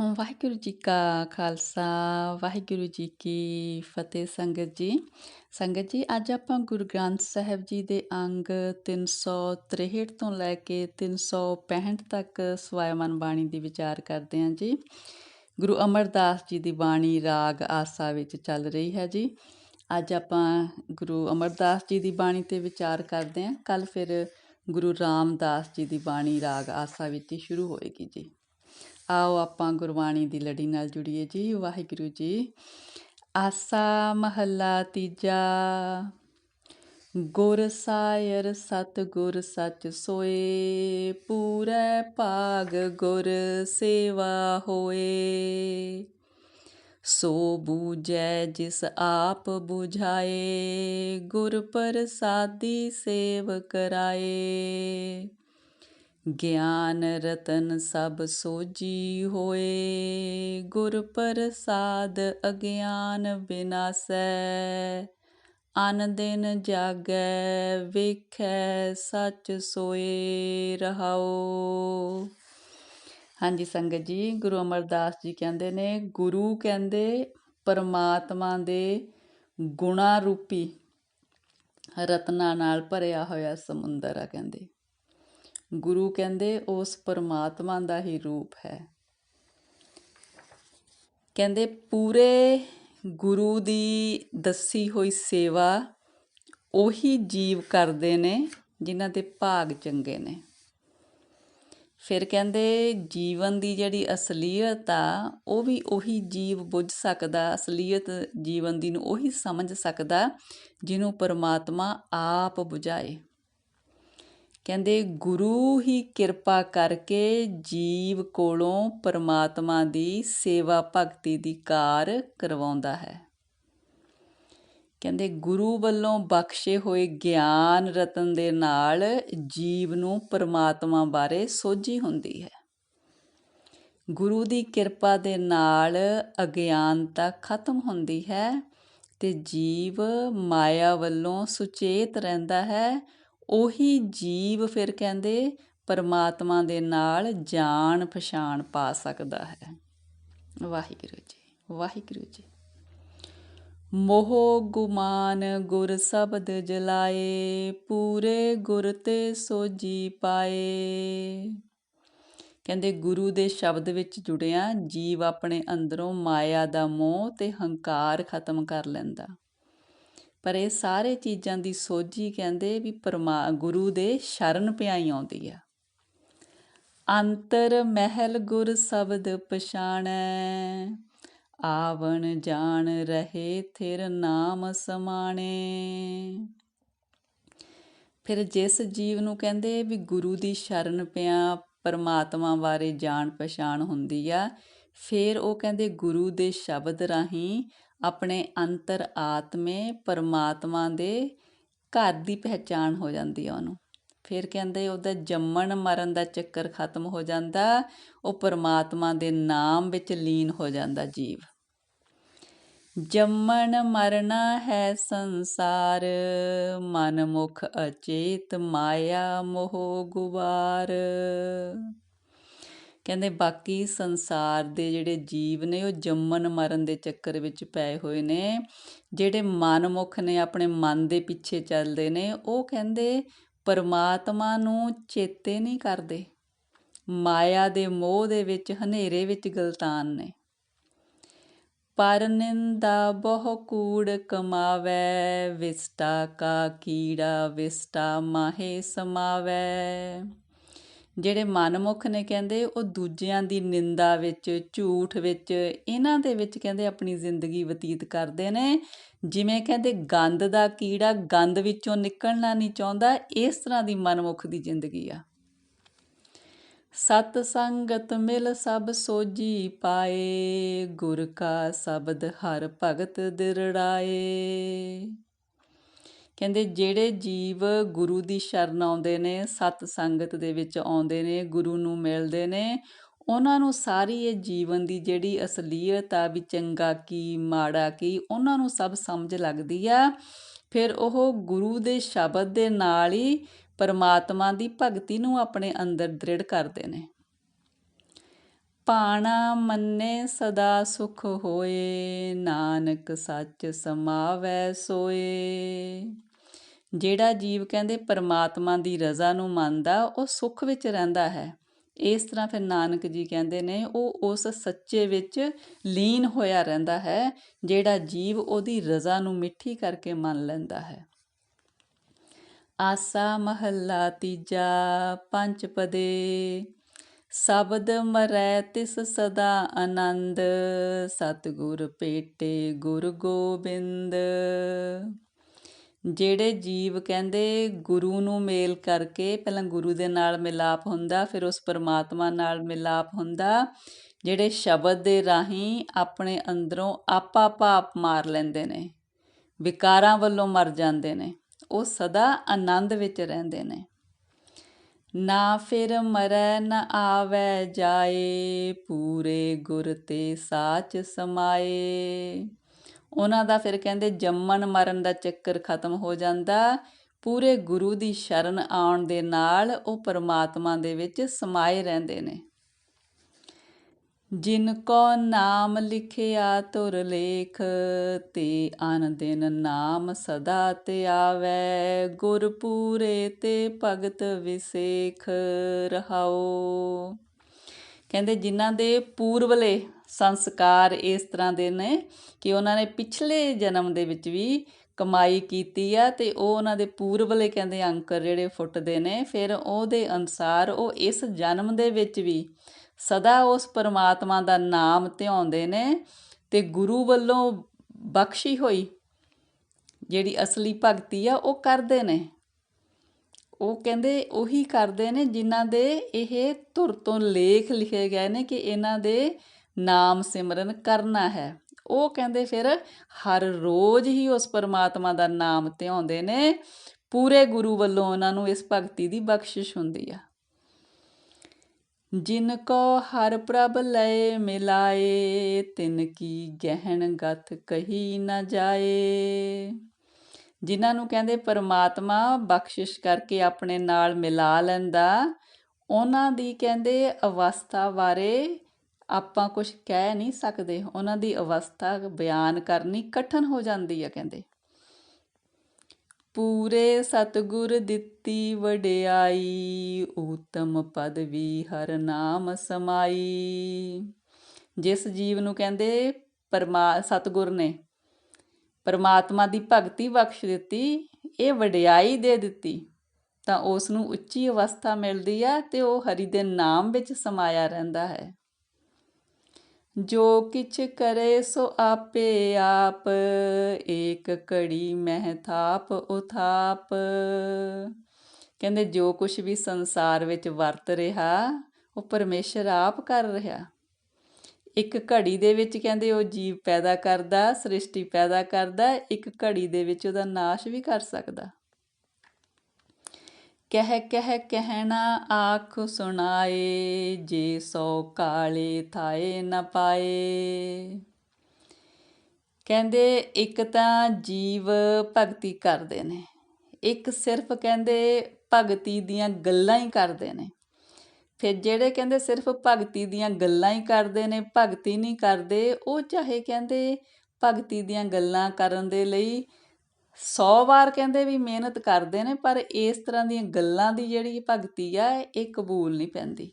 ਹਾਂ ਵਾਹਿਗੁਰੂ ਜੀ ਕਾ ਖਾਲਸਾ, ਵਾਹਿਗੁਰੂ ਜੀ ਕੀ ਫਤਿਹ ਸੰਗਤ ਜੀ। ਸੰਗਤ ਜੀ, ਅੱਜ ਆਪਾਂ ਗੁਰੂ ਗ੍ਰੰਥ ਸਾਹਿਬ ਜੀ ਦੇ ਅੰਗ 363 ਤੋਂ ਲੈ ਕੇ 365 ਤੱਕ ਸਵਾਇਮਨ ਬਾਣੀ ਦੀ ਵਿਚਾਰ ਕਰਦੇ ਹਾਂ ਜੀ। ਗੁਰੂ ਅਮਰਦਾਸ ਜੀ ਦੀ ਬਾਣੀ ਰਾਗ ਆਸਾ ਵਿੱਚ ਚੱਲ ਰਹੀ ਹੈ ਜੀ। ਅੱਜ ਆਪਾਂ ਗੁਰੂ ਅਮਰਦਾਸ ਜੀ ਦੀ ਬਾਣੀ ਤੇ ਵਿਚਾਰ ਕਰਦੇ ਹਾਂ। ਕੱਲ ਫਿਰ ਗੁਰੂ ਰਾਮਦਾਸ ਜੀ ਦੀ ਬਾਣੀ ਰਾਗ ਆਸਾ ਵਿੱਚ ਹੀ ਸ਼ੁਰੂ ਹੋਏਗੀ ਜੀ। ਆਓ ਆਪਾਂ ਗੁਰਬਾਣੀ ਦੀ ਲੜੀ ਨਾਲ ਜੁੜੀਏ ਜੀ। ਵਾਹਿਗੁਰੂ ਜੀ। ਆਸਾ ਮਹੱਲਾ ਤੀਜਾ। ਗੁਰ ਸਾਇਰ ਸਤ ਗੁਰ ਸੱਚ ਸੋਏ। ਪੂਰੇ ਭਾਗ ਗੁਰ ਸੇਵਾ ਹੋਏ। ਸੋ ਬੂਝੈ ਜਿਸ ਆਪ 부ਝਾਏ ਗੁਰ ਪ੍ਰਸਾਦੀ ਸੇਵ ਕਰਾਏ। ਗਿਆਨ ਰਤਨ ਸਭ ਸੋਜੀ ਹੋਏ, ਗੁਰ ਪ੍ਰਸਾਦ ਅਗਿਆਨ ਬਿਨਾਸੈ। ਅਨ ਦਿਨ ਜਾਗੈ ਵੇਖੈ, ਸੱਚ ਸੋਏ ਰਹਾਓ ਹਾਂਜੀ ਸੰਗਤ ਜੀ, ਗੁਰੂ ਅਮਰਦਾਸ ਜੀ ਕਹਿੰਦੇ ਨੇ, ਗੁਰੂ ਕਹਿੰਦੇ ਪਰਮਾਤਮਾ ਦੇ ਗੁਣਾ ਰੂਪੀ ਰਤਨਾ ਨਾਲ ਭਰਿਆ ਹੋਇਆ ਸਮੁੰਦਰ ਆ ਕਹਿੰਦੇ। ਗੁਰੂ ਕਹਿੰਦੇ ਉਸ ਪਰਮਾਤਮਾ ਦਾ ਹੀ ਰੂਪ ਹੈ। ਕਹਿੰਦੇ ਪੂਰੇ ਗੁਰੂ ਦੀ ਦੱਸੀ ਹੋਈ ਸੇਵਾ ਉਹੀ ਜੀਵ ਕਰਦੇ ਨੇ, ਜਿਨ੍ਹਾਂ ਦੇ ਭਾਗ ਚੰਗੇ ਨੇ। ਫਿਰ ਕਹਿੰਦੇ ਜੀਵਨ ਦੀ ਜਿਹੜੀ ਅਸਲੀਅਤ ਆ, ਉਹ ਵੀ ਉਹੀ ਜੀਵ ਬੁੱਝ ਸਕਦਾ, ਅਸਲੀਅਤ ਜੀਵਨ ਦੀ ਨੂੰ ਉਹੀ ਸਮਝ ਸਕਦਾ, ਜਿਹਨੂੰ ਪਰਮਾਤਮਾ ਆਪ ਬੁਝਾਏ। ਕਹਿੰਦੇ, ਗੁਰੂ ਹੀ ਕਿਰਪਾ ਕਰਕੇ ਜੀਵ ਕੋਲੋਂ ਪਰਮਾਤਮਾ ਦੀ ਸੇਵਾ ਭਗਤੀ ਦੀ ਕਾਰ ਕਰਵਾਉਂਦਾ ਹੈ। ਕਹਿੰਦੇ, ਗੁਰੂ ਵੱਲੋਂ ਬਖਸ਼ੇ ਹੋਏ ਗਿਆਨ ਰਤਨ ਦੇ ਨਾਲ ਜੀਵ ਨੂੰ ਪਰਮਾਤਮਾ ਬਾਰੇ ਸੋਝੀ ਹੁੰਦੀ ਹੈ। ਗੁਰੂ ਦੀ ਕਿਰਪਾ ਦੇ ਨਾਲ ਅਗਿਆਨਤਾ ਖਤਮ ਹੁੰਦੀ ਹੈ ਤੇ ਜੀਵ ਮਾਇਆ ਵੱਲੋਂ ਸੁਚੇਤ ਰਹਿੰਦਾ ਹੈ ਉਹੀ ਜੀਵ ਫਿਰ ਕਹਿੰਦੇ ਪਰਮਾਤਮਾ ਦੇ ਨਾਲ ਜਾਣ ਪਛਾਣ ਪਾ ਸਕਦਾ ਹੈ। ਵਾਹਿਗੁਰੂ ਜੀ ਵਾਹਿਗੁਰੂ ਜੀ। ਮੋਹ ਗੁਮਾਨ ਗੁਰ ਸ਼ਬਦ ਜਲਾਏ, ਪੂਰੇ ਗੁਰ ਤੇ ਸੋਜੀ ਪਾਏ। ਕਹਿੰਦੇ ਗੁਰੂ ਦੇ ਸ਼ਬਦ ਵਿੱਚ ਜੁੜਿਆ, ਜੀਵ ਆਪਣੇ ਅੰਦਰੋਂ ਮਾਇਆ ਦਾ ਮੋਹ ਤੇ ਹੰਕਾਰ ਖਤਮ ਕਰ ਲੈਂਦਾ। ਪਰ ਇਹ ਸਾਰੇ ਚੀਜ਼ਾਂ ਦੀ ਸੋਝੀ ਕਹਿੰਦੇ ਵੀ ਪਰਮਾ, ਗੁਰੂ ਦੇ ਸ਼ਰਨ ਪਿਆਈ ਆਉਂਦੀ ਆ। ਅੰਤਰ ਮਹਿਲ ਗੁਰ ਸ਼ਬਦ ਪਛਾਣੈ, ਆਵਣ ਜਾਣ ਰਹੇ ਥਿਰ ਨਾਮ ਸਮਾਣੇ। ਫਿਰ ਜਿਸ ਜੀਵ ਨੂੰ ਕਹਿੰਦੇ ਵੀ ਗੁਰੂ ਦੀ ਸ਼ਰਨ ਪਿਆ, ਪਰਮਾਤਮਾ ਬਾਰੇ ਜਾਣ ਪਛਾਣ ਹੁੰਦੀ ਆ, ਫਿਰ ਉਹ ਕਹਿੰਦੇ ਗੁਰੂ ਦੇ ਸ਼ਬਦ ਰਾਹੀਂ ਆਪਣੇ ਅੰਤਰ ਆਤਮੇ ਪਰਮਾਤਮਾ ਦੇ ਘਰ ਦੀ ਪਹਿਚਾਣ ਹੋ ਜਾਂਦੀ ਆ ਉਹਨੂੰ। ਫਿਰ ਕਹਿੰਦੇ ਉਹਦਾ ਜੰਮਣ ਮਰਨ ਦਾ ਚੱਕਰ ਖਤਮ ਹੋ ਜਾਂਦਾ, ਉਹ ਪਰਮਾਤਮਾ ਦੇ ਨਾਮ ਵਿੱਚ ਲੀਨ ਹੋ ਜਾਂਦਾ ਜੀਵ। ਜੰਮਣ ਮਰਨਾ ਹੈ ਸੰਸਾਰ ਮਨ ਮੁਖ ਅਚੇਤ ਮਾਇਆ ਮੋਹ ਗੁਬਾਰ। ਕਹਿੰਦੇ ਬਾਕੀ ਸੰਸਾਰ ਦੇ ਜਿਹੜੇ ਜੀਵ ਨੇ, ਉਹ ਜੰਮਣ ਮਰਨ ਦੇ ਚੱਕਰ ਵਿੱਚ ਪਏ ਹੋਏ ਨੇ। ਜਿਹੜੇ ਮਨਮੁਖ ਨੇ, ਆਪਣੇ ਮਨ ਦੇ ਪਿੱਛੇ ਚੱਲਦੇ ਨੇ, ਉਹ ਕਹਿੰਦੇ ਪਰਮਾਤਮਾ ਨੂੰ ਚੇਤੇ ਨਹੀਂ ਕਰਦੇ। ਮਾਇਆ ਦੇ ਮੋਹ ਦੇ ਵਿੱਚ, ਹਨੇਰੇ ਵਿੱਚ ਗਲਤਾਨ ਨੇ। ਪਰ ਨਿੰਦਾ ਬਹੁ ਕੂੜ ਕਮਾਵੇ, ਵਿਸਟਾ ਕਾ ਕੀੜਾ ਵਿਸਟਾ ਮਾਹੇ ਸਮਾਵੇ। ਜਿਹੜੇ ਮਨਮੁਖ ਨੇ ਕਹਿੰਦੇ, ਉਹ ਦੂਜਿਆਂ ਦੀ ਨਿੰਦਾ ਵਿੱਚ, ਝੂਠ ਵਿੱਚ, ਇਹਨਾਂ ਦੇ ਵਿੱਚ ਕਹਿੰਦੇ ਆਪਣੀ ਜ਼ਿੰਦਗੀ ਬਤੀਤ ਕਰਦੇ ਨੇ। ਜਿਵੇਂ ਕਹਿੰਦੇ, ਗੰਦ ਦਾ ਕੀੜਾ ਗੰਦ ਵਿੱਚੋਂ ਨਿਕਲਣਾ ਨਹੀਂ ਚਾਹੁੰਦਾ, ਇਸ ਤਰ੍ਹਾਂ ਦੀ ਮਨਮੁੱਖ ਦੀ ਜ਼ਿੰਦਗੀ ਆ। ਸਤ ਸੰਗਤ ਮਿਲ ਸਭ ਸੋਜੀ ਪਾਏ, ਗੁਰ ਕਾ ਸ਼ਬਦ ਹਰ ਭਗਤ ਦਿਰੜਾਏ। ਕਹਿੰਦੇ ਜਿਹੜੇ ਜੀਵ ਗੁਰੂ ਦੀ ਸ਼ਰਨ ਆਉਂਦੇ ਨੇ, ਸਤ ਸੰਗਤ ਦੇ ਵਿੱਚ ਆਉਂਦੇ ਨੇ, ਗੁਰੂ ਨੂੰ ਮਿਲਦੇ ਨੇ, ਉਹਨਾਂ ਨੂੰ ਸਾਰੀ ਇਹ ਜੀਵਨ ਦੀ ਜਿਹੜੀ ਅਸਲੀਅਤ ਆ ਵੀ ਚੰਗਾ ਕੀ, ਮਾੜਾ ਕੀ, ਉਹਨਾਂ ਨੂੰ ਸਭ ਸਮਝ ਲੱਗਦੀ ਆ। ਫਿਰ ਉਹ ਗੁਰੂ ਦੇ ਸ਼ਬਦ ਦੇ ਨਾਲ ਹੀ ਪਰਮਾਤਮਾ ਦੀ ਭਗਤੀ ਨੂੰ ਆਪਣੇ ਅੰਦਰ ਦ੍ਰਿੜ ਕਰਦੇ ਨੇ। ਪਾਣਾ ਮੰਨੇ ਸਦਾ ਸੁਖ ਹੋਏ, ਨਾਨਕ ਸੱਚ ਸਮਾਵੈ ਸੋਏ। ਜਿਹੜਾ ਜੀਵ ਕਹਿੰਦੇ ਪਰਮਾਤਮਾ ਦੀ ਰਜ਼ਾ ਨੂੰ ਮੰਨਦਾ, ਉਹ ਸੁੱਖ ਵਿੱਚ ਰਹਿੰਦਾ ਹੈ। ਇਸ ਤਰ੍ਹਾਂ ਫਿਰ ਨਾਨਕ ਜੀ ਕਹਿੰਦੇ ਨੇ, ਉਹ ਉਸ ਸੱਚੇ ਵਿੱਚ ਲੀਨ ਹੋਇਆ ਰਹਿੰਦਾ ਹੈ, ਜਿਹੜਾ ਜੀਵ ਉਹਦੀ ਰਜ਼ਾ ਨੂੰ ਮਿੱਠੀ ਕਰਕੇ ਮੰਨ ਲੈਂਦਾ ਹੈ। ਆਸਾ ਮਹੱਲਾ ਤੀਜਾ, ਪੰਜ ਪਦੇ, ਸ਼ਬਦ ਮਰੈ ਤਿਸ ਸਦਾ ਆਨੰਦ, ਸਤਿਗੁਰ ਪੇਟੇ ਗੁਰ ਗੋਬਿੰਦ। ਜਿਹੜੇ ਜੀਵ ਕਹਿੰਦੇ ਗੁਰੂ ਨੂੰ ਮੇਲ ਕਰਕੇ ਪਹਿਲਾਂ ਗੁਰੂ ਦੇ ਨਾਲ ਮਿਲਾਪ ਹੁੰਦਾ, ਫਿਰ ਉਸ ਪਰਮਾਤਮਾ ਨਾਲ ਮਿਲਾਪ ਹੁੰਦਾ। ਜਿਹੜੇ ਸ਼ਬਦ ਦੇ ਰਾਹੀਂ ਆਪਣੇ ਅੰਦਰੋਂ ਆਪਾ ਭਾਪ ਮਾਰ ਲੈਂਦੇ ਨੇ, ਵਿਕਾਰਾਂ ਵੱਲੋਂ ਮਰ ਜਾਂਦੇ ਨੇ, ਉਹ ਸਦਾ ਆਨੰਦ ਵਿੱਚ ਰਹਿੰਦੇ ਨੇ। ਨਾ ਫਿਰ ਮਰੈ, ਨਾ ਆਵੈ ਜਾਏ, ਪੂਰੇ ਗੁਰ ਤੇ ਸਾਚ ਸਮਾਏ। ਉਹਨਾਂ ਦਾ ਫਿਰ ਕਹਿੰਦੇ ਜੰਮਣ ਮਰਨ ਦਾ ਚੱਕਰ ਖਤਮ ਹੋ ਜਾਂਦਾ। ਪੂਰੇ ਗੁਰੂ ਦੀ ਸ਼ਰਨ ਆਉਣ ਦੇ ਨਾਲ ਉਹ ਪਰਮਾਤਮਾ ਦੇ ਵਿੱਚ ਸਮਾਏ ਰਹਿੰਦੇ ਨੇ। ਜਿਨ ਕੋ ਨਾਮ ਲਿਖਿਆ ਤੁਰ ਲੇਖ, ਤੇ ਅਨ ਦਿਨ ਨਾਮ ਸਦਾ ਤੇ ਆਵੈ। ਗੁਰ ਪੂਰੇ ਤੇ ਭਗਤ ਵਿਸੇਖ ਰਹਾਓ ਕਹਿੰਦੇ ਜਿਨ੍ਹਾਂ ਦੇ ਪੂਰਵਲੇ ਸੰਸਕਾਰ ਇਸ ਤਰ੍ਹਾਂ ਦੇ ਨੇ ਕਿ ਉਹਨਾਂ ਨੇ ਪਿਛਲੇ ਜਨਮ ਦੇ ਵਿੱਚ ਵੀ ਕਮਾਈ ਕੀਤੀ ਆ ਤੇ ਉਹ ਉਹਨਾਂ ਦੇ ਪੂਰਵਲੇ ਕਹਿੰਦੇ ਅੰਕਰ ਜਿਹੜੇ ਫੁੱਟਦੇ ਨੇ, ਫਿਰ ਉਹਦੇ ਅਨਸਾਰ ਉਹ ਇਸ ਜਨਮ ਦੇ ਵਿੱਚ ਵੀ ਸਦਾ ਉਸ ਪਰਮਾਤਮਾ ਦਾ ਨਾਮ ਧਿਆਉਂਦੇ ਨੇ ਤੇ ਗੁਰੂ ਵੱਲੋਂ ਬਖਸ਼ੀ ਹੋਈ ਜਿਹੜੀ ਅਸਲੀ ਭਗਤੀ ਆ, ਉਹ ਕਰਦੇ ਨੇ। ਉਹ ਕਹਿੰਦੇ ਉਹੀ ਕਰਦੇ ਨੇ ਜਿਨ੍ਹਾਂ ਦੇ ਇਹ ਧੁਰ ਤੋਂ ਲੇਖ ਲਿਖੇ ਗਏ ਨੇ ਕਿ ਇਹਨਾਂ ਦੇ ਨਾਮ ਸਿਮਰਨ ਕਰਨਾ ਹੈ। ਉਹ ਕਹਿੰਦੇ ਫਿਰ ਹਰ ਰੋਜ਼ ਹੀ ਉਸ ਪਰਮਾਤਮਾ ਦਾ ਨਾਮ ਧਿਆਉਂਦੇ ਨੇ। ਪੂਰੇ ਗੁਰੂ ਵੱਲੋਂ ਉਹਨਾਂ ਨੂੰ ਇਸ ਭਗਤੀ ਦੀ ਬਖਸ਼ਿਸ਼ ਹੁੰਦੀ ਆ। ਜਿਨ ਕੋ ਹਰ ਪ੍ਰਭ ਲਏ ਮਿਲਾਏ, ਤਿਨ ਕੀ ਗਹਿਣ ਗਤ ਕਹੀ ਨਾ ਜਾਏ। ਜਿਨ੍ਹਾਂ ਨੂੰ ਕਹਿੰਦੇ ਪਰਮਾਤਮਾ ਬਖਸ਼ਿਸ਼ ਕਰਕੇ ਆਪਣੇ ਨਾਲ ਮਿਲਾ ਲੈਂਦਾ, ਉਹਨਾਂ ਦੀ ਕਹਿੰਦੇ ਅਵਸਥਾ ਬਾਰੇ ਆਪਾਂ ਕੁਝ ਕਹਿ ਨਹੀਂ ਸਕਦੇ। ਉਹਨਾਂ ਦੀ ਅਵਸਥਾ ਬਿਆਨ ਕਰਨੀ ਕਠਨ ਹੋ ਜਾਂਦੀ ਹੈ ਕਹਿੰਦੇ। ਪੂਰੇ ਸਤਗੁਰ ਦਿੱਤੀ ਵਡਿਆਈ, ਊਤਮ ਪਦਵੀ ਹਰ ਨਾਮ ਸਮਾਈ। ਜਿਸ ਜੀਵ ਨੂੰ ਕਹਿੰਦੇ ਪਰਮਾ, ਸਤਗੁਰ ਨੇ, ਪਰਮਾਤਮਾ ਦੀ ਭਗਤੀ ਬਖਸ਼ ਦਿੱਤੀ, ਇਹ ਵਡਿਆਈ ਦੇ ਦਿੱਤੀ, ਤਾਂ ਉਸ ਨੂੰ ਉੱਚੀ ਅਵਸਥਾ ਮਿਲਦੀ ਹੈ ਤੇ ਉਹ ਹਰੀ ਦੇ ਨਾਮ ਵਿੱਚ ਸਮਾਇਆ ਰਹਿੰਦਾ ਹੈ। ਜੋ ਕਿਛ ਕਰੇ ਸੋ ਆਪੇ ਆਪ, ਏਕ ਘੜੀ ਮਹਿ ਥਾਪ ਉਥਾਪ। ਕਹਿੰਦੇ ਜੋ ਕੁਝ ਵੀ ਸੰਸਾਰ ਵਿੱਚ ਵਰਤ ਰਿਹਾ, ਉਹ ਪਰਮੇਸ਼ਰ ਆਪ ਕਰ ਰਿਹਾ। ਇੱਕ ਘੜੀ ਦੇ ਵਿੱਚ ਕਹਿੰਦੇ ਉਹ ਜੀਵ ਪੈਦਾ ਕਰਦਾ, ਸ੍ਰਿਸ਼ਟੀ ਪੈਦਾ ਕਰਦਾ, ਇੱਕ ਘੜੀ ਦੇ ਵਿੱਚ ਉਹਦਾ ਨਾਸ਼ ਵੀ ਕਰ ਸਕਦਾ। ਕਹਿ ਕਹਿ ਕਹਿਣਾ ਆਖ ਸੁਣਾਏ, ਜੇ ਸੋ ਕਾਲੇ ਥਾਏ ਨ ਪਾਏ। ਕਹਿੰਦੇ, ਇੱਕ ਤਾਂ ਜੀਵ ਭਗਤੀ ਕਰਦੇ ਨੇ। ਇੱਕ ਸਿਰਫ ਕਹਿੰਦੇ ਭਗਤੀ ਦੀਆਂ ਗੱਲਾਂ ਹੀ ਕਰਦੇ ਨੇ। ਫਿਰ ਜਿਹੜੇ ਕਹਿੰਦੇ ਸਿਰਫ ਭਗਤੀ ਦੀਆਂ ਗੱਲਾਂ ਹੀ ਕਰਦੇ ਨੇ, ਭਗਤੀ ਨਹੀਂ ਕਰਦੇ, ਉਹ ਚਾਹੇ ਕਹਿੰਦੇ ਭਗਤੀ ਦੀਆਂ ਗੱਲਾਂ ਕਰਨ ਦੇ ਲਈ 100 ਵਾਰ ਕਹਿੰਦੇ ਵੀ ਮਿਹਨਤ ਕਰਦੇ ਨੇ, ਪਰ ਇਸ ਤਰ੍ਹਾਂ ਦੀਆਂ ਗੱਲਾਂ ਦੀ ਜਿਹੜੀ ਭਗਤੀ ਆ, ਇਹ ਕਬੂਲ ਨਹੀਂ ਪੈਂਦੀ।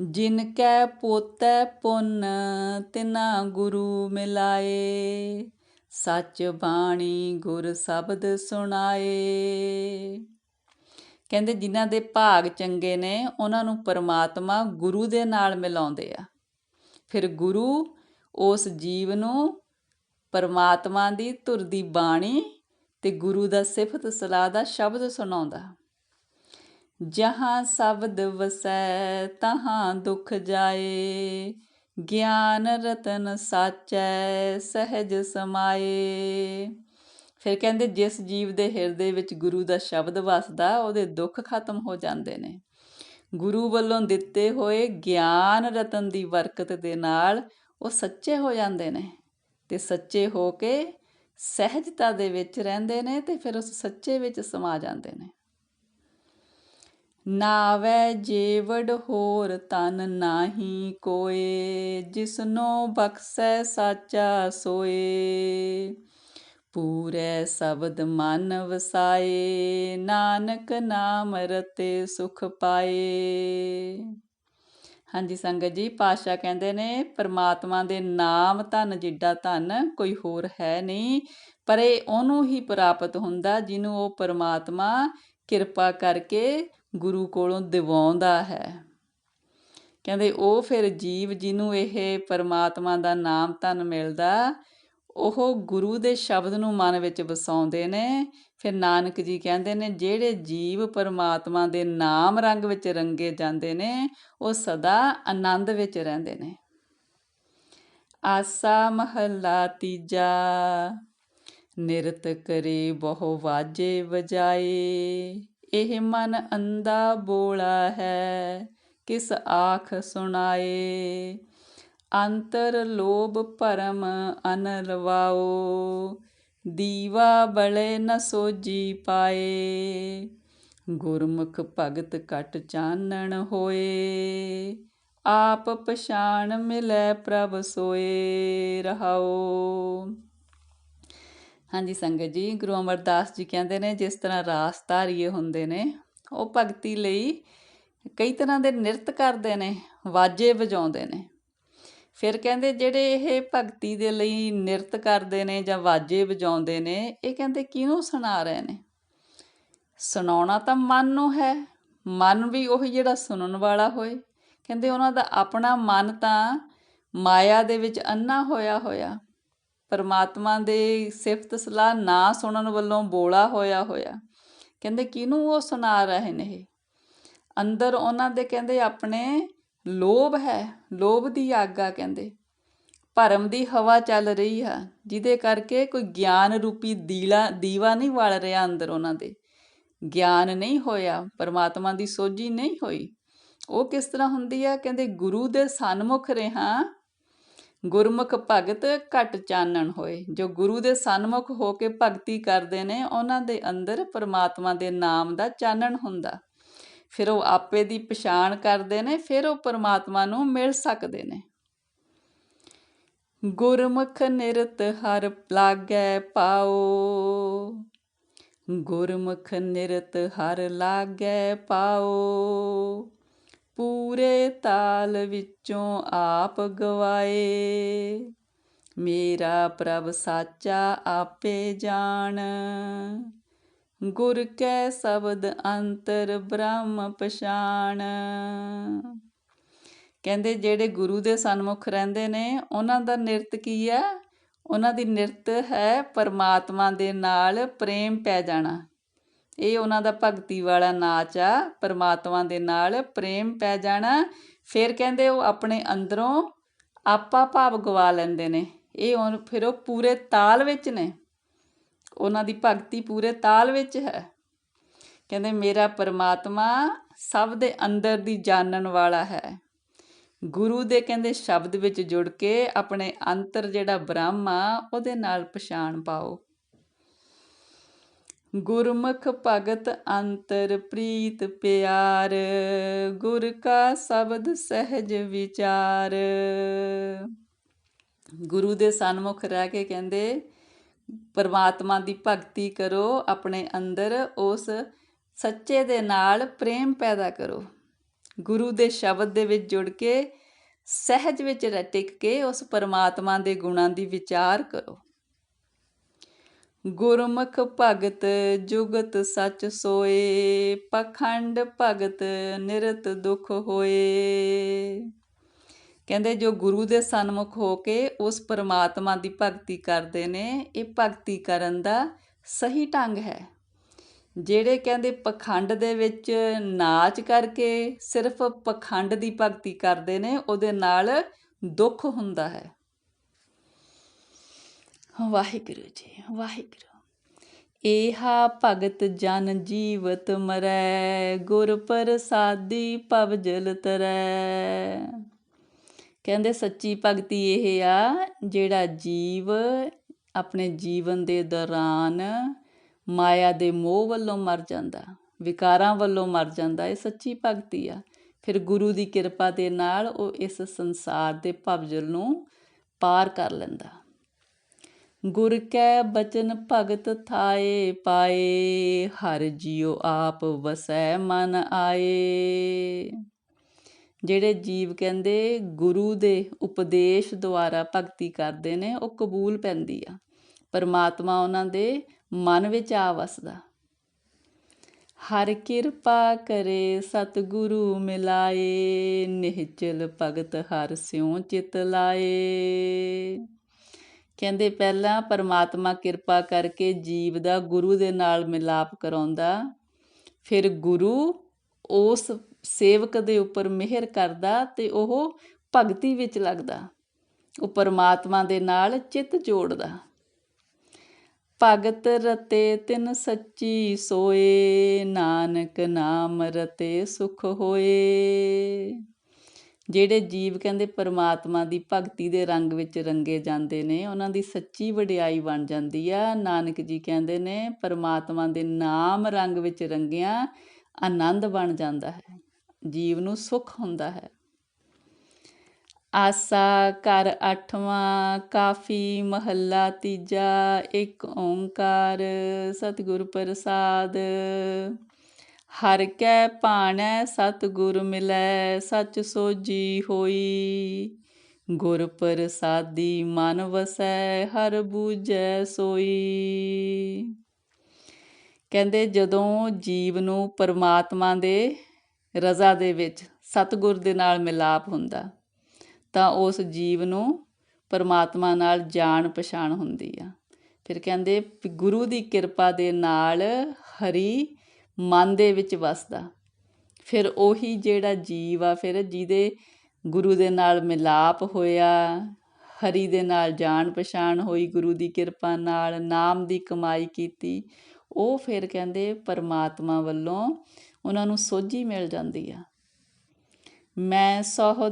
ਜਿਨ ਕੈ ਪੋਤੈ ਪੁੰਨ, ਤਿਨਾ ਗੁਰੂ ਮਿਲਾਏ। ਸੱਚ ਬਾਣੀ ਗੁਰ ਸ਼ਬਦ ਸੁਣਾਏ। ਕਹਿੰਦੇ ਜਿਨ੍ਹਾਂ ਦੇ ਭਾਗ ਚੰਗੇ ਨੇ, ਉਹਨਾਂ ਨੂੰ ਪਰਮਾਤਮਾ ਗੁਰੂ ਦੇ ਨਾਲ ਮਿਲਾਉਂਦੇ ਆ। ਫਿਰ ਗੁਰੂ ਉਸ ਜੀਵ ਨੂੰ ਪਰਮਾਤਮਾ ਦੀ ਧੁਰ ਦੀ ਬਾਣੀ ਤੇ ਗੁਰੂ ਦਾ ਸਿਫਤ ਸਲਾਹ ਦਾ ਸ਼ਬਦ ਸੁਣਾਉਂਦਾ। ਜਹਾਂ ਸ਼ਬਦ ਵਸੈ, ਤਹਾਂ ਦੁਖ ਜਾਏ। ਗਿਆਨ ਰਤਨ ਸਾਚੈ, ਸਹਿਜ ਸਮਾਏ। ਫਿਰ ਕਹਿੰਦੇ ਜਿਸ ਜੀਵ ਦੇ ਹਿਰਦੇ ਵਿੱਚ ਗੁਰੂ ਦਾ ਸ਼ਬਦ ਵਸਦਾ, ਉਹਦੇ ਦੁੱਖ ਖਤਮ ਹੋ ਜਾਂਦੇ ਨੇ। ਗੁਰੂ ਵੱਲੋਂ ਦਿੱਤੇ ਹੋਏ ਗਿਆਨ ਰਤਨ ਦੀ ਬਰਕਤ ਦੇ ਨਾਲ ਉਹ ਸੱਚੇ ਹੋ ਜਾਂਦੇ ਨੇ। ਤੇ ਸੱਚੇ ਹੋ ਕੇ ਸਹਿਜਤਾ ਦੇ ਵਿੱਚ ਰਹਿੰਦੇ ਨੇ ਤੇ ਫਿਰ ਉਸ ਸੱਚੇ ਵਿੱਚ ਸਮਾ ਜਾਂਦੇ ਨੇ। ਨਾਵੈ ਜੇਵੜ ਹੋਰ ਤਨ ਨਾਹੀ ਕੋਏ, ਜਿਸਨੋ ਬਖਸ਼ੈ ਸਾਚਾ ਸੋਏ। ਪੂਰੇ ਸ਼ਬਦ ਮਨ ਵਸਾਏ, ਨਾਨਕ ਨਾਮ ਰਤੇ ਸੁਖ ਪਾਏ। ਹਾਂਜੀ ਸੰਗਤ ਜੀ ਪਾਸ਼ਾ ਕਹਿੰਦੇ ਨੇ, ਪਰਮਾਤਮਾ ਦੇ ਨਾਮ ਧਨ ਜਿੱਡਾ ਧਨ, ਕੋਈ ਹੋਰ ਹੈ ਨਹੀਂ। ਪਰ ਇਹ ਉਹਨੂੰ ਹੀ ਪ੍ਰਾਪਤ ਹੁੰਦਾ ਜਿਹਨੂੰ ਉਹ ਪ੍ਰਮਾਤਮਾ ਕਿਰਪਾ ਕਰਕੇ ਗੁਰੂ ਕੋਲੋਂ ਦਿਵਾਉਂਦਾ ਹੈ। ਕਹਿੰਦੇ, ਉਹ ਫਿਰ ਜੀਵ ਜਿਹਨੂੰ ਇਹ ਪਰਮਾਤਮਾ ਦਾ ਨਾਮ ਧਨ ਮਿਲਦਾ, ਉਹ ਗੁਰੂ ਦੇ ਸ਼ਬਦ ਨੂੰ ਮਨ ਵਿੱਚ ਵਸਾਉਂਦੇ ਨੇ ਫਿਰ ਨਾਨਕ ਜੀ ਕਹਿੰਦੇ ਨੇ, ਜਿਹੜੇ ਜੀਵ ਪਰਮਾਤਮਾ ਦੇ ਨਾਮ ਰੰਗ ਵਿੱਚ ਰੰਗੇ ਜਾਂਦੇ ਨੇ, ਉਹ ਸਦਾ ਆਨੰਦ ਵਿੱਚ ਰਹਿੰਦੇ ਨੇ। ਆਸਾ ਮਹੱਲਾ ਤੀਜਾ, ਨਿਰਤ ਕਰੇ ਬਹੁ ਵਾਜੇ ਵਜਾਏ। ਇਹ ਮਨ ਅੰਦਾ ਬੋਲਾ ਹੈ, ਕਿਸ ਆਖ ਸੁਣਾਏ। ਅੰਤਰ ਲੋਭ ਭਰਮ ਅਨਲਵਾਓ ਦੀਵਾ ਬਲੇ ਨ ਸੋਜੀ ਪਾਏ। ਗੁਰਮੁਖ ਭਗਤ ਕਟ ਚਾਨਣ ਹੋਏ। ਆਪ ਪਛਾਣ ਮਿਲੈ ਪ੍ਰਭ ਸੋਏ ਰਹਾਓ ਹਾਂਜੀ, ਸੰਗਤ ਜੀ, ਗੁਰੂ ਅਮਰਦਾਸ ਜੀ ਕਹਿੰਦੇ ਨੇ, ਜਿਸ ਤਰ੍ਹਾਂ ਰਾਸ ਧਾਰੀਏ ਹੁੰਦੇ ਨੇ, ਉਹ ਭਗਤੀ ਲਈ ਕਈ ਤਰ੍ਹਾਂ ਦੇ ਨਿਰਤ ਕਰਦੇ ਨੇ, ਵਾਜੇ ਵਜਾਉਂਦੇ ਨੇ। ਫਿਰ ਕਹਿੰਦੇ ਜਿਹੜੇ ਇਹ ਭਗਤੀ ਦੇ ਲਈ ਨਿਰਤ ਕਰਦੇ ਨੇ ਜਾਂ ਵਾਜੇ ਵਜਾਉਂਦੇ ਨੇ, ਇਹ ਕਹਿੰਦੇ ਕਿਹਨੂੰ ਸੁਣਾ ਰਹੇ ਨੇ? ਸੁਣਾਉਣਾ ਤਾਂ ਮਨ ਨੂੰ ਹੈ, ਮਨ ਵੀ ਉਹੀ ਜਿਹੜਾ ਸੁਣਨ ਵਾਲਾ ਹੋਏ। ਕਹਿੰਦੇ ਉਹਨਾਂ ਦਾ ਆਪਣਾ ਮਨ ਤਾਂ ਮਾਇਆ ਦੇ ਵਿੱਚ ਅੰਨਾ ਹੋਇਆ ਹੋਇਆ, ਪਰਮਾਤਮਾ ਦੇ ਸਿਫਤ ਸਲਾਹ ਨਾ ਸੁਣਨ ਵੱਲੋਂ ਬੋਲਾ ਹੋਇਆ ਹੋਇਆ। ਕਹਿੰਦੇ ਕਿਹਨੂੰ ਉਹ ਸੁਣਾ ਰਹੇ ਨੇ ਇਹ? ਅੰਦਰ ਉਹਨਾਂ ਦੇ ਕਹਿੰਦੇ ਆਪਣੇ ਲੋਭ ਹੈ, ਲੋਭ ਦੀ ਆਗਾ ਕਹਿੰਦੇ। ਭਰਮ ਦੀ ਹਵਾ ਚੱਲ ਰਹੀ ਆ ਜਿਹਦੇ ਕਰਕੇ ਕੋਈ ਗਿਆਨ ਰੂਪੀ ਦੀਲਾ, ਦੀਵਾ ਨਹੀਂ ਵਲ ਰਿਹਾ ਅੰਦਰ ਉਹਨਾਂ ਦੇ। ਗਿਆਨ ਨਹੀਂ ਹੋਇਆ, ਪਰਮਾਤਮਾ ਦੀ ਸੋਝੀ ਨਹੀਂ ਹੋਈ। ਉਹ ਕਿਸ ਤਰ੍ਹਾਂ ਹੁੰਦੀ ਆ ਕਹਿੰਦੇ ਗੁਰੂ ਦੇ ਸਨਮੁਖ ਰਹਾ। ਗੁਰਮੁਖ ਭਗਤ ਘਟ ਚਾਨਣ ਹੋਏ। ਜੋ ਗੁਰੂ ਦੇ ਸਨਮੁਖ ਹੋ ਕੇ ਭਗਤੀ ਕਰਦੇ ਨੇ, ਉਹਨਾਂ ਦੇ ਅੰਦਰ ਪਰਮਾਤਮਾ ਦੇ ਨਾਮ ਦਾ ਚਾਨਣ ਹੁੰਦਾ। ਫਿਰ ਉਹ ਆਪੇ ਦੀ ਪਛਾਣ ਕਰਦੇ ਨੇ, ਫਿਰ ਉਹ ਪਰਮਾਤਮਾ ਨੂੰ ਮਿਲ ਸਕਦੇ ਨੇ। ਗੁਰਮੁਖ ਨਿਰਤ ਹਰ ਲਾਗੈ ਪਾਓ। ਗੁਰਮੁਖ ਨਿਰਤ ਹਰ ਲਾਗੈ ਪਾਓ। ਪੂਰੇ ਤਾਲ ਵਿੱਚੋਂ ਆਪ ਗਵਾਏ। ਮੇਰਾ ਪ੍ਰਭ ਸਾਚਾ ਆਪੇ ਜਾਣ। ਗੁਰ ਕੈ ਸ਼ਬਦ ਅੰਤਰ ਬ੍ਰਹਮ ਪਛਾਣ। ਕਹਿੰਦੇ ਜਿਹੜੇ ਗੁਰੂ ਦੇ ਸਨਮੁਖ ਰਹਿੰਦੇ ਨੇ, ਉਹਨਾਂ ਦਾ ਨਿਰਤ ਕੀ ਹੈ? ਉਹਨਾਂ ਦੀ ਨਿਰਤ ਹੈ ਪਰਮਾਤਮਾ ਦੇ ਨਾਲ ਪ੍ਰੇਮ ਪੈ ਜਾਣਾ। ਇਹ ਉਹਨਾਂ ਦਾ ਭਗਤੀ ਵਾਲਾ ਨਾਚ ਆ, ਪਰਮਾਤਮਾ ਦੇ ਨਾਲ ਪ੍ਰੇਮ ਪੈ ਜਾਣਾ। ਫਿਰ ਕਹਿੰਦੇ ਉਹ ਆਪਣੇ ਅੰਦਰੋਂ ਆਪਾ ਭਾਵ ਗਵਾ ਲੈਂਦੇ ਨੇ। ਇਹ ਉਹ, ਫਿਰ ਉਹ ਪੂਰੇ ਤਾਲ ਵਿੱਚ ਨੇ। ਉਹਨਾਂ ਦੀ ਭਗਤੀ ਪੂਰੇ ਤਾਲ ਵਿੱਚ ਹੈ। ਕਹਿੰਦੇ, ਮੇਰਾ ਪਰਮਾਤਮਾ ਸਭ ਦੇ ਅੰਦਰ ਦੀ ਜਾਣਨ ਵਾਲਾ ਹੈ। ਗੁਰੂ ਦੇ ਕਹਿੰਦੇ ਸ਼ਬਦ ਵਿੱਚ ਜੁੜ ਕੇ ਆਪਣੇ ਅੰਤਰ ਜਿਹੜਾ ਬ੍ਰਹਮ ਆ, ਉਹਦੇ ਨਾਲ ਪਛਾਣ ਪਾਓ। ਗੁਰਮੁਖ ਭਗਤ ਅੰਤਰ ਪ੍ਰੀਤ ਪਿਆਰ, ਗੁਰ ਕਾ ਸ਼ਬਦ ਸਹਿਜ ਵਿਚਾਰ। ਗੁਰੂ ਦੇ ਸਨਮੁਖ ਰਹਿ ਕੇ ਕਹਿੰਦੇ ਪਰਮਾਤਮਾ ਦੀ ਭਗਤੀ ਕਰੋ, ਆਪਣੇ ਅੰਦਰ ਉਸ ਸੱਚੇ ਦੇ ਨਾਲ ਪ੍ਰੇਮ ਪੈਦਾ ਕਰੋ। ਗੁਰੂ ਦੇ ਸ਼ਬਦ ਦੇ ਵਿੱਚ ਜੁੜ ਕੇ, ਸਹਿਜ ਵਿੱਚ ਟਿਕ ਕੇ ਉਸ ਪਰਮਾਤਮਾ ਦੇ ਗੁਣਾਂ ਦੀ ਵਿਚਾਰ ਕਰੋ। ਗੁਰਮੁਖ ਭਗਤ ਜੁਗਤ ਸੱਚ ਸੋਏ, ਪਖੰਡ ਭਗਤ ਨਿਰਤ ਦੁਖ ਹੋਏ। ਕਹਿੰਦੇ ਜੋ ਗੁਰੂ ਦੇ ਸਨਮੁਖ ਹੋ ਕੇ ਉਸ ਪਰਮਾਤਮਾ ਦੀ ਭਗਤੀ ਕਰਦੇ ਨੇ, ਇਹ ਭਗਤੀ ਕਰਨ ਦਾ ਸਹੀ ਢੰਗ ਹੈ। ਜਿਹੜੇ ਕਹਿੰਦੇ ਪਖੰਡ ਦੇ ਵਿੱਚ ਨਾਚ ਕਰਕੇ ਸਿਰਫ ਪਖੰਡ ਦੀ ਭਗਤੀ ਕਰਦੇ ਨੇ, ਉਹਦੇ ਨਾਲ ਦੁੱਖ ਹੁੰਦਾ ਹੈ। ਵਾਹਿਗੁਰੂ ਜੀ, ਵਾਹਿਗੁਰੂ। ਏਹਾ ਭਗਤ ਜਨ ਜੀਵਤ ਮਰੈ, ਗੁਰ ਪ੍ਰਸਾਦੀ ਪਵ ਜਲ ਤਰੈ। ਕਹਿੰਦੇ ਸੱਚੀ ਭਗਤੀ ਇਹ ਆ, ਜਿਹੜਾ ਜੀਵ ਆਪਣੇ ਜੀਵਨ ਦੇ ਦੌਰਾਨ ਮਾਇਆ ਦੇ ਮੋਹ ਵੱਲੋਂ ਮਰ ਜਾਂਦਾ, ਵਿਕਾਰਾਂ ਵੱਲੋਂ ਮਰ ਜਾਂਦਾ, ਇਹ ਸੱਚੀ ਭਗਤੀ ਆ। ਫਿਰ ਗੁਰੂ ਦੀ ਕਿਰਪਾ ਦੇ ਨਾਲ ਉਹ ਇਸ ਸੰਸਾਰ ਦੇ ਭਵਜਲ ਨੂੰ ਪਾਰ ਕਰ ਲੈਂਦਾ। ਗੁਰ ਕੈ ਬਚਨ ਭਗਤ ਥਾਏ ਪਾਏ, ਹਰ ਜੀਉ ਆਪ ਵਸੈ ਮਨ ਆਏ। ਜਿਹੜੇ ਜੀਵ ਕਹਿੰਦੇ ਗੁਰੂ ਦੇ ਉਪਦੇਸ਼ ਦੁਆਰਾ ਭਗਤੀ ਕਰਦੇ ਨੇ, ਉਹ ਕਬੂਲ ਪੈਂਦੀ ਆ। ਪਰਮਾਤਮਾ ਉਹਨਾਂ ਦੇ ਮਨ ਵਿੱਚ ਆ ਵਸਦਾ। ਹਰ ਕਿਰਪਾ ਕਰੇ, ਸਤਿਗੁਰੂ ਮਿਲਾਏ, ਨਿਹਚਲ ਭਗਤ ਹਰ ਸਿਉ ਚਿਤ ਲਾਏ। ਕਹਿੰਦੇ ਪਹਿਲਾਂ ਪਰਮਾਤਮਾ ਕਿਰਪਾ ਕਰਕੇ ਜੀਵ ਦਾ ਗੁਰੂ ਦੇ ਨਾਲ ਮਿਲਾਪ ਕਰਾਉਂਦਾ, ਫਿਰ ਗੁਰੂ ਉਸ ਸੇਵਕ ਦੇ ਉੱਪਰ ਮਿਹਰ ਕਰਦਾ ਤੇ ਉਹ ਭਗਤੀ ਵਿੱਚ ਲੱਗਦਾ। ਉਹ ਪਰਮਾਤਮਾ ਦੇ ਨਾਲ ਚਿੱਤ ਜੋੜਦਾ। ਭਗਤ ਰਤੇ ਤਿਨ ਸੱਚੀ ਸੋਏ, ਨਾਨਕ ਨਾਮ ਰਤੇ ਸੁਖ ਹੋਏ। ਜਿਹੜੇ ਜੀਵ ਕਹਿੰਦੇ ਪਰਮਾਤਮਾ ਦੀ ਭਗਤੀ ਦੇ ਰੰਗ ਵਿੱਚ ਰੰਗੇ ਜਾਂਦੇ ਨੇ, ਉਹਨਾਂ ਦੀ ਸੱਚੀ ਵਡਿਆਈ ਬਣ ਜਾਂਦੀ ਆ। ਨਾਨਕ ਜੀ ਕਹਿੰਦੇ ਨੇ, ਪਰਮਾਤਮਾ ਦੇ ਨਾਮ ਰੰਗ ਵਿੱਚ ਰੰਗਿਆ ਆਨੰਦ ਬਣ ਜਾਂਦਾ ਹੈ। ਜੀਵ ਨੂੰ ਸੁਖ ਹੁੰਦਾ ਹੈ। ਆਸਾ ਕਰ ਅੱਠਵਾਂ ਕਾਫੀ, ਮਹੱਲਾ ਤੀਜਾ, ਇੱਕ ਓੰਕਾਰ, ਸਤਿਗੁਰ ਪ੍ਰਸਾਦ। ਹਰ ਕੈ ਭਾਣੈ, ਸਤਿਗੁਰ ਮਿਲੈ, ਸਚ ਸੋਜੀ ਹੋਈ। ਗੁਰ ਪ੍ਰਸਾਦੀ ਮਨ ਵਸੈ, ਹਰ ਬੂਝੈ ਸੋਈ। ਕਹਿੰਦੇ ਜਦੋਂ ਜੀਵ ਨੂੰ ਪਰਮਾਤਮਾ ਦੇ ਰਜ਼ਾ ਦੇ ਵਿੱਚ ਸਤਿਗੁਰ ਦੇ ਨਾਲ ਮਿਲਾਪ ਹੁੰਦਾ, ਤਾਂ ਉਸ ਜੀਵ ਨੂੰ ਪਰਮਾਤਮਾ ਨਾਲ ਜਾਣ ਪਛਾਣ ਹੁੰਦੀ ਆ। ਫਿਰ ਕਹਿੰਦੇ ਗੁਰੂ ਦੀ ਕਿਰਪਾ ਦੇ ਨਾਲ ਹਰੀ ਮਨ ਦੇ ਵਿੱਚ ਵਸਦਾ। ਫਿਰ ਉਹੀ ਜਿਹੜਾ ਜੀਵ ਆ, ਫਿਰ ਜਿਹਦੇ ਗੁਰੂ ਦੇ ਨਾਲ ਮਿਲਾਪ ਹੋਇਆ, ਹਰੀ ਦੇ ਨਾਲ ਜਾਣ ਪਛਾਣ ਹੋਈ, ਗੁਰੂ ਦੀ ਕਿਰਪਾ ਨਾਲ, ਨਾਮ ਦੀ ਕਮਾਈ ਕੀਤੀ, ਉਹ ਫਿਰ ਕਹਿੰਦੇ ਪਰਮਾਤਮਾ ਵੱਲੋਂ ਉਹਨਾਂ ਨੂੰ ਸੋਝੀ ਮਿਲ ਜਾਂਦੀ ਆ। ਮੈਂ ਸਹੁ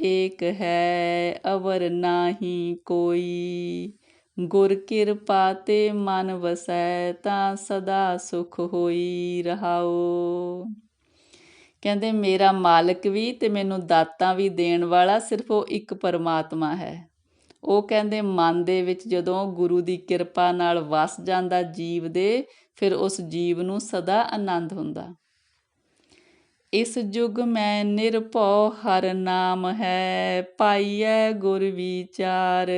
ਏਕ ਹੈ, ਅਵਰ ਨਾਹੀ ਕੋਈ। ਗੁਰ ਕਿਰਪਾ ਤੇ ਮਨ ਵਸੈ, ਤਾਂ ਸਦਾ ਸੁਖ ਹੋਈ ਰਹਾਓ। ਕਹਿੰਦੇ, ਮੇਰਾ ਮਾਲਕ ਵੀ ਤੇ ਮੈਨੂੰ ਦਾਤਾਂ ਵੀ ਦੇਣ ਵਾਲਾ ਸਿਰਫ ਉਹ ਇੱਕ ਪਰਮਾਤਮਾ ਹੈ। ਉਹ ਕਹਿੰਦੇ, ਮਨ ਦੇ ਵਿੱਚ ਜਦੋਂ ਗੁਰੂ ਦੀ ਕਿਰਪਾ ਨਾਲ ਵਸ ਜਾਂਦਾ ਜੀਵ ਦੇ ਫਿਰ ਉਸ ਜੀਵ ਨੂੰ ਸਦਾ ਆਨੰਦ ਹੁੰਦਾ। ਇਸ ਯੁਗ ਮੈਂ ਨਿਰਭਉ, ਹਰ ਨਾਮ ਹੈ, ਪਾਈਐ ਗੁਰ ਵਿਚਾਰ।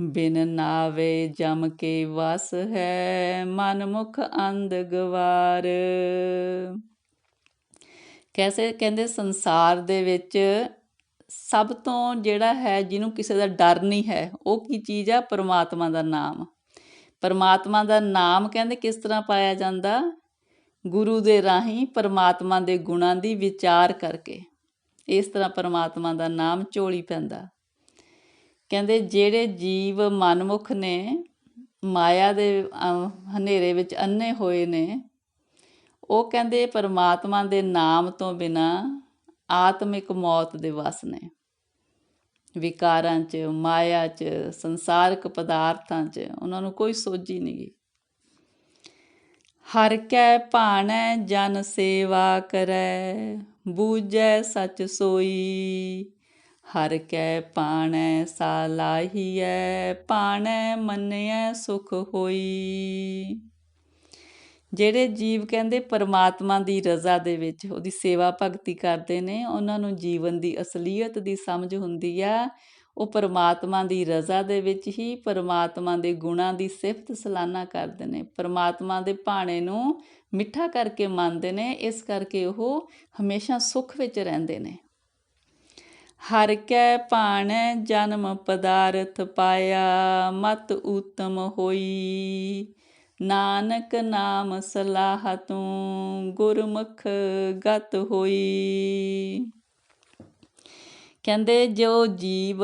ਬਿਨ ਨਾਵੇ ਜਮ ਕੇ ਵਸ ਹੈ ਮਨ ਮੁਖ ਅੰਧ ਗਵਾਰ। ਕੈਸੇ, ਕਹਿੰਦੇ ਸੰਸਾਰ ਦੇ ਵਿੱਚ ਸਭ ਤੋਂ ਜਿਹੜਾ ਹੈ, ਜਿਹਨੂੰ ਕਿਸੇ ਦਾ ਡਰ ਨਹੀਂ ਹੈ, ਉਹ ਕੀ ਚੀਜ਼ ਆ? ਪਰਮਾਤਮਾ ਦਾ ਨਾਮ। ਪਰਮਾਤਮਾ ਦਾ ਨਾਮ ਕਹਿੰਦੇ ਕਿਸ ਤਰ੍ਹਾਂ ਪਾਇਆ ਜਾਂਦਾ? ਗੁਰੂ ਦੇ ਰਾਹੀਂ ਪਰਮਾਤਮਾ ਦੇ ਗੁਣਾਂ ਦੀ ਵਿਚਾਰ ਕਰਕੇ। ਇਸ ਤਰ੍ਹਾਂ ਪਰਮਾਤਮਾ ਦਾ ਨਾਮ ਝੋਲੀ ਪੈਂਦਾ। ਕਹਿੰਦੇ ਜਿਹੜੇ ਜੀਵ ਮਨਮੁਖ ਨੇ, ਮਾਇਆ ਦੇ ਹਨੇਰੇ ਵਿੱਚ ਅੰਨੇ ਹੋਏ ਨੇ, ਉਹ ਕਹਿੰਦੇ ਪਰਮਾਤਮਾ ਦੇ ਨਾਮ ਤੋਂ ਬਿਨਾ ਆਤਮਿਕ ਮੌਤ ਦੇ ਵਸ ਨੇ। ਵਿਕਾਰਾਂ 'ਚ, ਮਾਇਆ 'ਚ, ਸੰਸਾਰਕ ਪਦਾਰਥਾਂ 'ਚ, ਉਹਨਾਂ ਨੂੰ ਕੋਈ ਸੋਝੀ ਨਹੀਂ ਹਰ ਕੈ ਭਾਣੈ, ਜਨ ਸੇਵਾ ਕਰੈ, ਬੂਝੈ ਸਚ ਸੋਈ। ਹਰ ਕੈ ਪਾਣੈ ਸਾਲਾਹੀਐ ਪਾਣੈ ਮੰਨਿਐ ਸੁਖ ਹੋਈ। ਜਿਹੜੇ ਜੀਵ ਕਹਿੰਦੇ ਪਰਮਾਤਮਾ ਦੀ ਰਜ਼ਾ ਦੇ ਵਿੱਚ ਉਹਦੀ ਸੇਵਾ ਭਗਤੀ ਕਰਦੇ ਨੇ, ਉਹਨਾਂ ਨੂੰ ਜੀਵਨ ਦੀ ਅਸਲੀਅਤ ਦੀ ਸਮਝ ਹੁੰਦੀ ਆ। ਉਹ ਪਰਮਾਤਮਾ ਦੀ ਰਜ਼ਾ ਦੇ ਵਿੱਚ ਹੀ ਪਰਮਾਤਮਾ ਦੇ ਗੁਣਾਂ ਦੀ ਸਿਫਤ ਸਲਾਨਾ ਕਰਦੇ ਨੇ। ਪਰਮਾਤਮਾ ਦੇ ਭਾਣੇ ਨੂੰ ਮਿੱਠਾ ਕਰਕੇ ਮੰਨਦੇ ਨੇ, ਇਸ ਕਰਕੇ ਉਹ ਹਮੇਸ਼ਾ ਸੁੱਖ ਵਿੱਚ ਰਹਿੰਦੇ ਨੇ। ਹਰ ਕੈ ਭਾਣੈ ਜਨਮ ਪਦਾਰਥ ਪਾਇਆ, ਮਤ ਉਤਮ ਹੋਈ। ਨਾਨਕ ਨਾਮ ਸਲਾਹ ਤੂੰ ਗੁਰਮੁਖ ਗਤ ਹੋਈ। ਕਹਿੰਦੇ ਜੋ ਜੀਵ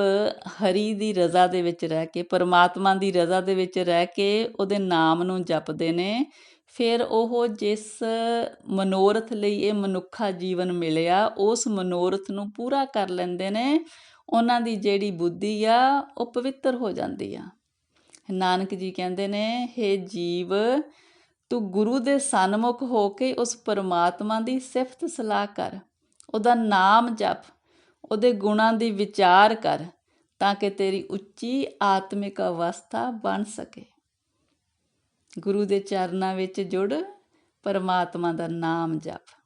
ਹਰੀ ਦੀ ਰਜ਼ਾ ਦੇ ਵਿੱਚ ਰਹਿ ਕੇ, ਪਰਮਾਤਮਾ ਦੀ ਰਜ਼ਾ ਦੇ ਵਿੱਚ ਰਹਿ ਕੇ ਉਹਦੇ ਨਾਮ ਨੂੰ ਜਪਦੇ ਨੇ, ਫਿਰ ਉਹ ਜਿਸ ਮਨੋਰਥ ਲਈ ਇਹ ਮਨੁੱਖਾ ਜੀਵਨ ਮਿਲਿਆ, ਉਸ ਮਨੋਰਥ ਨੂੰ ਪੂਰਾ ਕਰ ਲੈਂਦੇ ਨੇ, ਉਹਨਾਂ ਦੀ ਜਿਹੜੀ ਬੁੱਧੀ ਆ, ਉਹ ਪਵਿੱਤਰ ਹੋ ਜਾਂਦੀ ਆ। ਨਾਨਕ ਜੀ ਕਹਿੰਦੇ ਨੇ हे ਜੀਵ, ਤੂੰ ਗੁਰੂ ਦੇ ਸਨਮੁਖ ਹੋ ਕੇ ਉਸ ਪਰਮਾਤਮਾ ਦੀ ਸਿਫਤ ਸਲਾਹ ਕਰ। ਉਹਦਾ ਨਾਮ ਜਪ, ਉਹਦੇ ਗੁਣਾਂ ਦੀ ਵਿਚਾਰ ਕਰ, ਤਾਂ ਕਿ ਤੇਰੀ ਉੱਚੀ ਆਤਮਿਕ ਅਵਸਥਾ ਬਣ ਸਕੇ। ਗੁਰੂ ਦੇ ਚਰਨਾਂ ਵਿੱਚ ਜੁੜ, ਪਰਮਾਤਮਾ ਦਾ ਨਾਮ ਜਪ।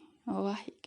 ਵਾਹਿਗੁਰੂ